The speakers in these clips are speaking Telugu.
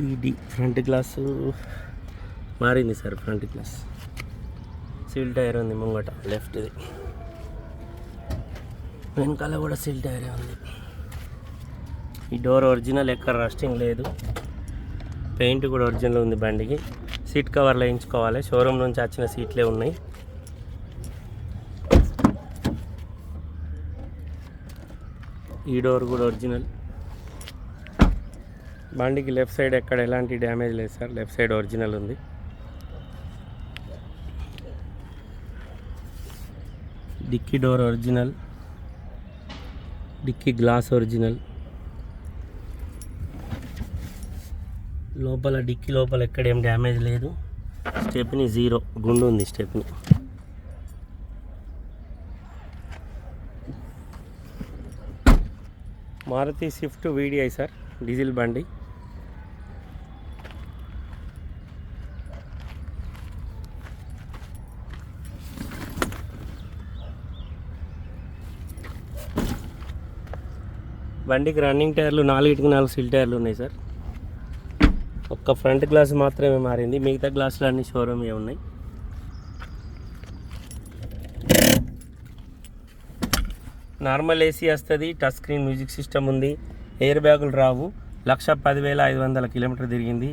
సిడి ఫ్రంట్ గ్లాసు మారింది sir front glass. Seal tyre ఉంది ముంగట లెఫ్ట్ది. వెనకాల కూడా సీల్ టైరే ఉంది. ఈ డోర్ ఒరిజినల్ ఎక్కడ రస్టింగ్ లేదు. పెయింట్ కూడా ఒరిజినల్ ఉంది బండికి. సీట్ కవర్లు వేయించుకోవాలి షోరూమ్ నుంచి వచ్చిన సీట్లే ఉన్నాయి. ఈ డోర్ కూడా ఒరిజినల్. బండికి లెఫ్ట్ సైడ్ ఎక్కడ ఎలాంటి డ్యామేజ్ లేదు సార్. లెఫ్ట్ సైడ్ ఒరిజినల్ ఉంది. Dicky door original. Dicky glass original. లోపల డిక్కీ లోపల ఎక్కడ ఏం డ్యామేజ్ లేదు. Stepney zero. గుండు ఉంది stepney. Maruti Swift VDI sir. Diesel బండి. బండికి రన్నింగ్ టైర్లు నాలుగిటికి నాలుగు సిల్ టైర్లు ఉన్నాయి సార్. ఒక్క ఫ్రంట్ గ్లాస్ మాత్రమే మారింది. మిగతా గ్లాసులు అన్ని షోరూమే ఉన్నాయి. నార్మల్ ఏసీ వస్తుంది టచ్ స్క్రీన్ మ్యూజిక్ సిస్టమ్ ఉంది. ఎయిర్ బ్యాగులు రావు. లక్ష పదివేల ఐదు వందల కిలోమీటర్ తిరిగింది.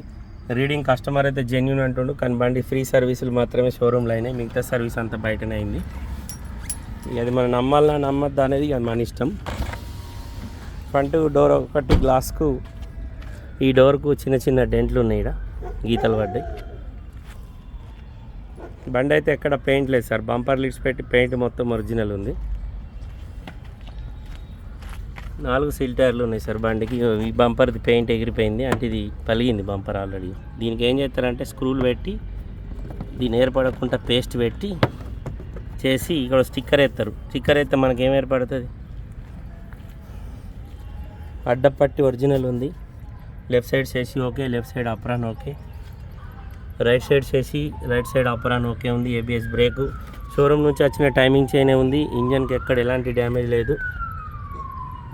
రీడింగ్ కస్టమర్ అయితే జెన్యున్ అంటుండు కానీ బండి ఫ్రీ సర్వీసులు మాత్రమే షోరూంలో అయినాయి. మిగతా సర్వీస్ అంతా బయటనే అయింది. అది మనం నమ్మాలన్నా నమ్మద్దా అనేది మన ఇష్టం. ఫ్రంట్ డోర్ ఒకటి గ్లాస్కు ఈ డోర్కు చిన్న చిన్న డెంట్లు ఉన్నాయి ఇక్కడ గీతలు పడ్డాయి. బండి అయితే ఎక్కడ పెయింట్ లేదు సార్. బంపర్ లిడ్స్ పెట్టి పెయింట్ మొత్తం ఒరిజినల్ ఉంది. నాలుగు సీల్ టైర్లు ఉన్నాయి సార్ బండికి. ఈ బంపర్ది పెయింట్ ఎగిరిపోయింది అంటే ఇది పలిగింది బంపర్ ఆల్రెడీ. దీనికి ఏం చేస్తారంటే స్క్రూలు పెట్టి దీన్ని ఏర్పడకుండా పేస్ట్ పెట్టి చేసి ఇక్కడ స్టిక్కర్ ఎత్తారు. స్టిక్కర్ ఎత్తే మనకేం ఏర్పడుతుంది? అడ్డపట్టి ఒరిజినల్ ఉంది. లెఫ్ట్ సైడ్ చేసి okay left side apron okay. Right side చేసి రైట్ సైడ్ అప్రాన్ ఓకే ఉంది ఏబిఎస్ బ్రేకు. షోరూమ్ నుంచి వచ్చిన టైమింగ్ చేయనే ఉంది. ఇంజన్కి ఎక్కడ ఎలాంటి డ్యామేజ్ లేదు.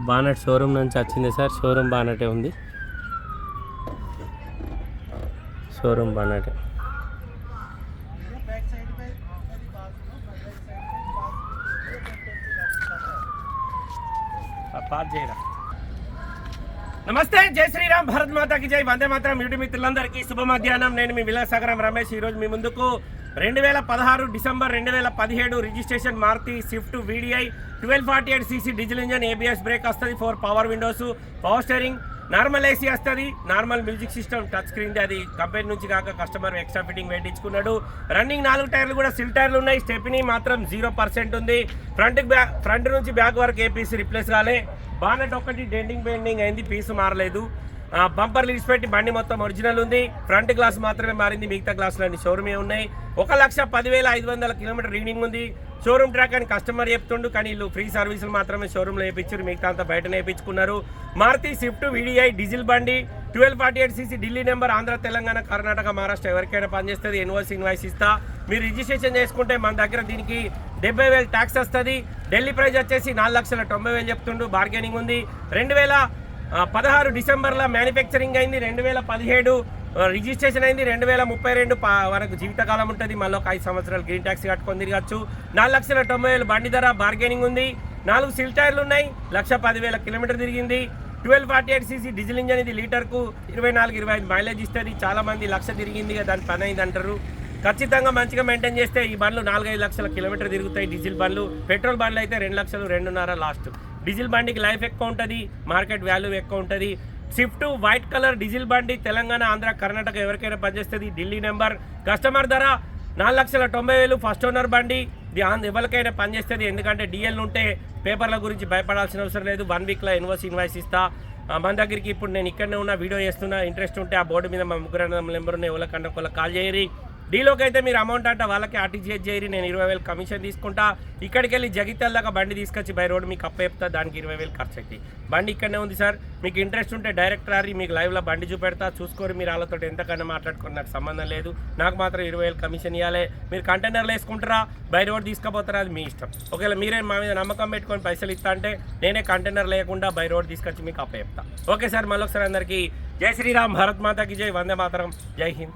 బానట్ షోరూమ్ నుంచి వచ్చింది సార్. షోరూమ్ బానటే ఉంది. షోరూమ్ బానటే. పాస్ చేయరా? నమస్తే జై శ్రీరామ్ భారత్ మాతాకి జై. వందే మాత్రం యూటి మిత్రులందరికీ శుభ మధ్యాహ్నం నేను మీ విలాసాగరం రమేష్. ఈరోజు మీ ముందుకు రెండు వేల పదహారు డిసెంబర్ రెండు వేల పదిహేడు registration Maruti Swift VDI twelve forty eight CC diesel engine ABS brake వస్తుంది four power windows power steering normal AC వస్తుంది normal music system touch screen అది కంపెనీ నుంచి కాక కస్టమర్ ఎక్స్ట్రా ఫిట్టింగ్ వేయించుకున్నాడు. రన్నింగ్ నాలుగు టైర్లు కూడా సిల్ టైర్లు ఉన్నాయి స్టెప్ని మాత్రం జీరో పర్సెంట్ ఉంది. ఫ్రంట్ బ్యాక్ ఫ్రంట్ నుంచి బ్యాక్ వరకు ఏపీసీ రిప్లేస్ కాలే. బానెట్ ఒకటి డెండింగ్ బెండింగ్ అయింది పీసు మారలేదు. బంపర్ లీడ్స్ పెట్టి బండి మొత్తం ఒరిజినల్ ఉంది. ఫ్రంట్ గ్లాస్ మాత్రమే మారింది మిగతా గ్లాసులు షోరూమే ఉన్నాయి. ఒక లక్ష పదివేల ఐదు వందల కిలోమీటర్ రీడింగ్ ఉంది. షోరూమ్ ట్రాక్ అని కస్టమర్ చెప్తుండు కానీ వీళ్ళు ఫ్రీ సర్వీసులు మాత్రమే షోరూమ్లో వేయించారు. మిగతా అంతా బయట వేయించుకున్నారు. మారుతి స్విఫ్ట్ వీడిఐ డీజిల్ బండి twelve forty eight CC Delhi number Andhra Telangana Karnataka Maharashtra ఎవరికైనా పనిచేస్తుంది ఇన్వాయిస్ ఇన్వాయిస్ ఇస్తా. మీరు రిజిస్ట్రేషన్ చేసుకుంటే మన దగ్గర దీనికి డెబ్బై వేలు ట్యాక్స్ వస్తుంది. ఢిల్లీ ప్రైజ్ వచ్చేసి నాలుగు లక్షల తొంభై వేలు చెప్తుండు. బార్గెనింగ్ ఉంది. రెండు వేల పదహారు డిసెంబర్లో మ్యానుఫ్యాక్చరింగ్ అయింది. రెండు వేల పదిహేడు రిజిస్ట్రేషన్ అయింది. రెండు వేల ముప్పై రెండు వరకు జీవితకాలం ఉంటుంది. మళ్ళీ ఒక ఐదు సంవత్సరాలు గ్రీన్ ట్యాక్స్ కట్టుకొని తిరగచ్చు. నాలుగు లక్షల తొంభై వేలు బండి ధర బార్గెనింగ్ ఉంది. నాలుగు సిల్ టైర్లు ఉన్నాయి. లక్ష పదివేల కిలోమీటర్ తిరిగింది. Twelve forty eight CC diesel engine ఇది లీటర్కు ఇరవై నాలుగు ఇరవై ఐదు మైలేజ్ ఇస్తుంది. చాలామంది లక్ష తిరిగింది దాని పని అయింది అంటారు ఖచ్చితంగా మంచిగా మెయింటైన్ చేస్తే ఈ బండ్లు నాలుగైదు లక్షల కిలోమీటర్ తిరుగుతాయి. డీజిల్ బండ్లు పెట్రోల్ బండ్లు అయితే రెండు లక్షలు రెండున్నర లాస్ట్. డీజిల్ బండికి లైఫ్ ఎక్కువ ఉంటుంది మార్కెట్ వాల్యూ ఎక్కువ ఉంటుంది. స్విఫ్ట్ వైట్ కలర్ డీజిల్ బండి తెలంగాణ ఆంధ్ర కర్ణాటక ఎవరికైనా పనిచేస్తుంది. ఢిల్లీ నెంబర్ కస్టమర్ ధర నాలుగు లక్షల తొంభై వేలు ఫస్ట్ ఓనర్ బండి. ఇది ఎవరికైనా పనిచేస్తుంది. ఎందుకంటే డిఎల్ ఉంటే పేపర్ల గురించి భయపడాల్సిన అవసరం లేదు. వన్ వీక్లో ఇన్వాయిస్ ఇన్వాయిస్ ఇస్తా. మన దగ్గరికి ఇప్పుడు నేను ఇక్కడనే ఉన్న వీడియో చేస్తున్నా. ఇంట్రెస్ట్ ఉంటే ఆ బోర్డు మీద మా ముగ్గురు నెంబర్ ఉన్నాయి ఎవరికన్నా ఒకళ్ళకి కాల్ చేయరి. డీలోకి అయితే మీరు అమౌంట్ అంటే వాళ్ళకి ఆర్టీజీఎస్ చేయరు నేను ఇరవై వేలు కమిషన్ తీసుకుంటా. ఇక్కడికి వెళ్ళి జగిత్యాల దాకా బండి తీసుకొచ్చి బై రోడ్ మీకు అప్పేపుతా దానికి ఇరవై వేలు ఖర్చు అవుతాయి బండి ఇక్కడనే ఉంది సార్. మీకు ఇంట్రెస్ట్ ఉంటే డైరెక్ట్ రారి మీకు లైవ్లో బండి చూపెడతా చూసుకోరు మీరు వాళ్ళతో ఎంతకన్నా మాట్లాడుకుని నాకు సంబంధం లేదు. నాకు మాత్రం ఇరవై వేలు కమిషన్ ఇవ్వాలి మీరు కంటైనర్లు వేసుకుంటారా? బై రోడ్ తీసుకుపోతారా? అది మీ ఇష్టం. ఒకవేళ మీరే మా మీద నమ్మకం పెట్టుకొని పైసలు ఇస్తా అంటే నేనే కంటైనర్ లేకుండా బై రోడ్ తీసుకొచ్చి మీకు అప్ప ఓకే సార్ మళ్ళీ ఒకసారి అందరికీ జై శ్రీరామ్ భారత్ మాతాకి జై వందే మాతరం జై హింద్.